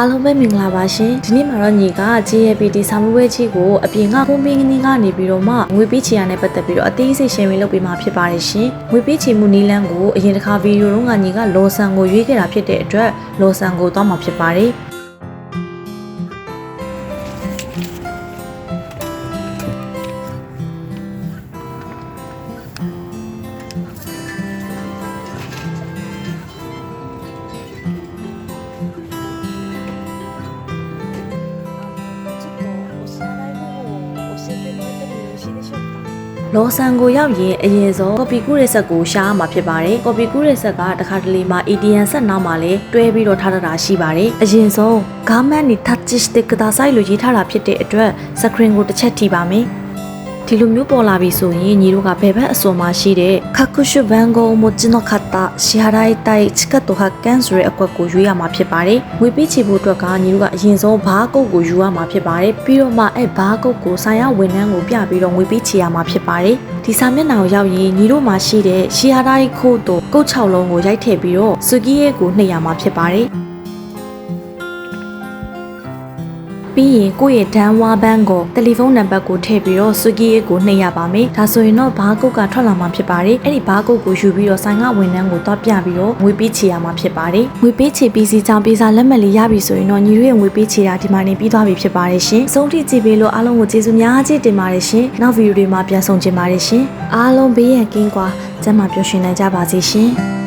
အားလုံးပဲမင်္ဂလာပါရှင်ဒီနေ့မှာတော့ညီက JLPT စာမှုပွဲကြီးကိုအပြင်ကကုန်းပင်းကင်းကနေပြီးတော့မှငွေပေးချေရနဲ့ပတ်သက်ပြီးတော့အသေးစိတ်ရှင်းပြလုပ်ပေးမှာဖြစ်ပါတယ်ရှင်ငွေပေးချေမှုနီးလန်းကိုအရင်တစ်ခါဗီဒီယိုတုန်းကညီကလော်ဆန်ကိုရွေးခဲ့တာဖြစ်တဲ့အတွက်လော်ဆန်ကိုသွားမှာဖြစ်ပါတယ် လောဆန်ကိုရောက်ရင်အရင်ဆုံးကော်ပီကူးတဲ့ဆက်ကိုရှားမှာဖြစ်ပါတယ်။ကော်ပီကူးတဲ့ဆက်ကတခါတလေမှာ EDN ဆက်နားမှာလည်းတွဲပြီးတော့ထားတာရှိပါတယ်။အရင်ဆုံး garment နဲ့ touch stick ကဒါဆိုင်လိုရေးထားတာဖြစ်တဲ့အတွက် screen ကိုတစ်ချက်ထိပါမယ်။ ဒီလိုမျိုးပေါ်လာပြီဆိုရင်ညီတို့ကဘယ်ဘက်အစွန်မှာရှိတဲ့ခကုရှုဘန်ဂိုမိုချီနိုခတ်တာရှီဟာရိုင်တိုင်ချီကတ်တိုဟာကန်ဆိုတဲ့အကွက်ကိုရွေးရမှာဖြစ်ပါတယ်။ငွေပေးချေဖို့အတွက်ကညီတို့ကအရင်ဆုံးဘားကုတ်ကိုယူရမှာဖြစ်ပါတယ်။ပြီးတော့မှအဲဘားကုတ်ကိုဆိုင်ရဝန်ထမ်းကိုပြပြီးတော့ငွေပေးချေရမှာဖြစ်ပါတယ်။ဒီစာမျက်နှာကိုရောက်ရင်ညီတို့မှာရှိတဲ့ရှီဟာရိုင်ခိုးတို့ကုတ်၆လုံးကိုရိုက်ထည့်ပြီးတော့ဆူကီးရဲကိုနှိပ်ရမှာဖြစ်ပါတယ်။ ပြီးရင်ကိုယ့်ရဲ့ဒန်ဝါဘန်းကိုတယ်လီဖုန်းနံပါတ်ကိုထည့်ပြီးတော့စူကီရဲ့ကိုနှိပ်ရပါမယ်။ဒါဆိုရင်တော့ဘားကုတ်ကထွက်လာမှာဖြစ်ပါတယ်။အဲ့ဒီဘားကုတ်ကိုယူပြီးတော့ဆိုင်ကဝန်ထမ်းကိုတော့ပြပြီးတော့ငွေပေးချေရမှာဖြစ်ပါတယ်။ငွေပေးချေပြီးစီကြောင်ပေးစာလက်မှတ်လေးရပြီဆိုရင်တော့ညီတို့ရဲ့ငွေပေးချေတာဒီမှာနေပြီးသွားပြီဖြစ်ပါတယ်ရှင်။အဆုံးထိကြည့်ပေးလို့အားလုံးကိုကျေးဇူးများကြီးတင်ပါတယ်ရှင်။နောက်ဗီဒီယိုတွေမှာပြန်ဆောင်ချင်ပါတယ်ရှင်။အားလုံးဘေးရန်ကင်းကွာကျန်းမာပျော်ရွှင်နိုင်ကြပါစေရှင်။